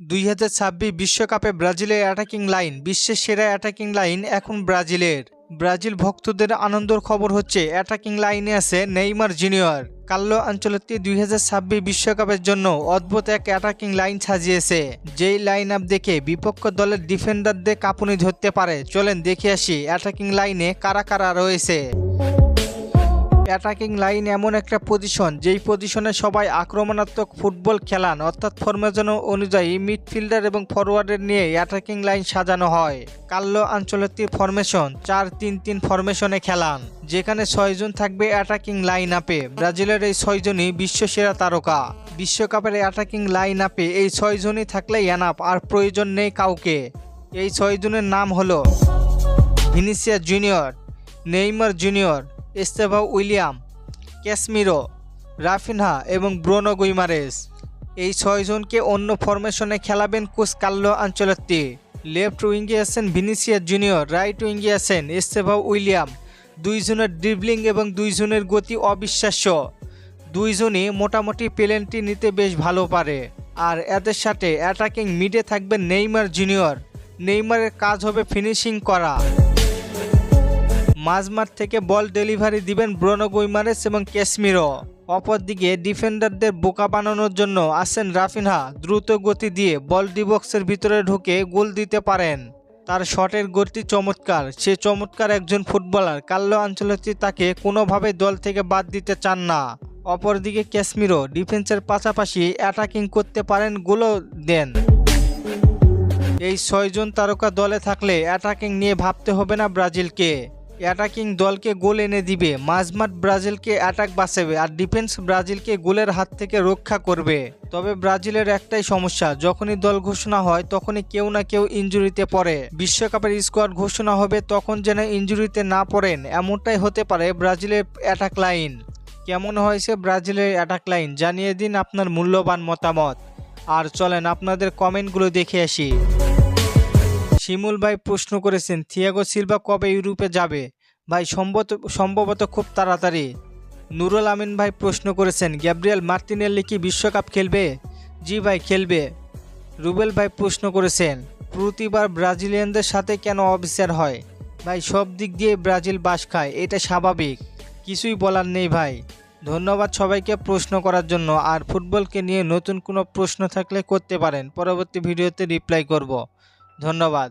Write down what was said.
দুই হাজার ছাব্বিশ বিশ্বকাপে ব্রাজিলের অ্যাটাকিং লাইন বিশ্বের সেরা অ্যাটাকিং লাইন এখন ব্রাজিলের। ব্রাজিল ভক্তদের আনন্দর খবর হচ্ছে অ্যাটাকিং লাইনে আছে নেইমার জুনিয়র। কাল্লো আঞ্চলতি দুই হাজার ছাব্বিশ বিশ্বকাপের জন্য অদ্ভুত এক অ্যাটাকিং লাইন সাজিয়েছে। যেই লাইন আপ দেখে বিপক্ষ দলের ডিফেন্ডারদের কাঁপুনি ধরতে পারে, চলেন দেখে আসি অ্যাটাকিং লাইনে কারা কারা রয়েছে। অ্যাটাকিং লাইন এমন একটা পজিশন যেই পজিশনে সবাই আক্রমণাত্মক ফুটবল খেলান। অর্থাৎ ফরমেশন অনুযায়ী মিডফিল্ডার এবং ফরওয়ার্ডের নিয়ে অ্যাটাকিং লাইন সাজানো হয়। কাল্লো আঞ্চলতির ফরমেশন চার তিন তিন ফরমেশনে খেলান, যেখানে ছয়জন থাকবে অ্যাটাকিং লাইন আপে ব্রাজিলের এই ছয়জনই বিশ্বসেরা তারকা। বিশ্বকাপের অ্যাটাকিং লাইন আপে এই ছয়জনই থাকলে এনাপ আর প্রয়োজন নেই কাউকে। এই ছয়জনের নাম হলো Vinicius Junior, Neymar Junior Estevao William, Casemiro, Raphinha এবং ব্রোনো গুইমারেস এই ছয়জনকে অন্য ফরমেশনে খেলাবেন কোচ কাল্লো আঞ্চলত্তি লেফট উইঙ্গে আছেন ভিনিসিয়া জুনিয়র, রাইট উইঙ্গে আছেন এস্তেভা উইলিয়াম। দুইজনের ড্রিবলিং এবং দুইজনের গতি অবিশ্বাস্য। দুইজনই মোটামুটি পেলেন্টি নিতে বেশ ভালো পারে। আর এদের সাথে অ্যাটাকিং মিডে থাকবে নেইমার জুনিয়র। নেইমারের কাজ হবে ফিনিশিং করা। মাঝমাঠ থেকে বল ডেলিভারি দিবেন ব্রনো গুইমারেস এবং ক্যাসমিরো। অপরদিকে ডিফেন্ডারদের বোকা বানানোর জন্য আসেন রাফিনহা, দ্রুত গতি দিয়ে বল ডিবক্সের ভিতরে ঢুকে গোল দিতে পারেন। তার শটের গতি চমৎকার, সে চমৎকার একজন ফুটবলার কাল্লো আঞ্চলতি তাকে কোনোভাবে দল থেকে বাদ দিতে চান না। অপরদিকে ক্যাসমিরো ডিফেন্সের পাশাপাশি অ্যাটাকিং করতে পারেন, গোলও দেন। এই ছয়জন তারকা দলে থাকলে অ্যাটাকিং নিয়ে ভাবতে হবে না ব্রাজিলকে। অ্যাটাকিং দলকে গোল এনে দিবে। মাঝমাঠ ব্রাজিলকে অ্যাটাক বাঁচাবে আর ডিফেন্স ব্রাজিলকে গোলের হাত থেকে রক্ষা করবে। তবে ব্রাজিলের একটাই সমস্যা, যখনই দল ঘোষণা হয় তখনই কেউ না কেউ ইঞ্জুরিতে পড়ে। বিশ্বকাপের স্কোয়াড ঘোষণা হবে তখন যেন ইঞ্জুরিতে না পড়েন, এমনটাই হতে পারে ব্রাজিলের অ্যাটাক লাইন। কেমন হয়েছে ব্রাজিলের অ্যাটাক লাইন? জানিয়ে দিন আপনার মূল্যবান মতামত। আর চলেন আপনাদের কমেন্টগুলো দেখে আসি। শিমুল ভাই প্রশ্ন করেছেন, থিয়াগো সিলভা কবে ইউরোপে যাবে? ভাই, সম্ভবত সম্ভবত খুব তাড়াতাড়ি। নুরুল আমিন ভাই প্রশ্ন করেছেন, গ্যাব্রিয়েল মার্টিনেল্লি কি বিশ্বকাপ খেলবে? জি ভাই, খেলবে। রুবেল ভাই প্রশ্ন করেছেন, প্রতিবার ব্রাজিলিয়ানদের সাথে কেন অবিচার হয়? ভাই, সব দিক দিয়ে ব্রাজিল বাস খায়, এটা স্বাভাবিক। কিছুই বলার নেই ভাই। ধন্যবাদ সবাইকে প্রশ্ন করার জন্য। আর ফুটবলকে নিয়ে নতুন কোনো প্রশ্ন থাকলে করতে পারেন। পরবর্তী ভিডিওতে রিপ্লাই করব। ধন্যবাদ।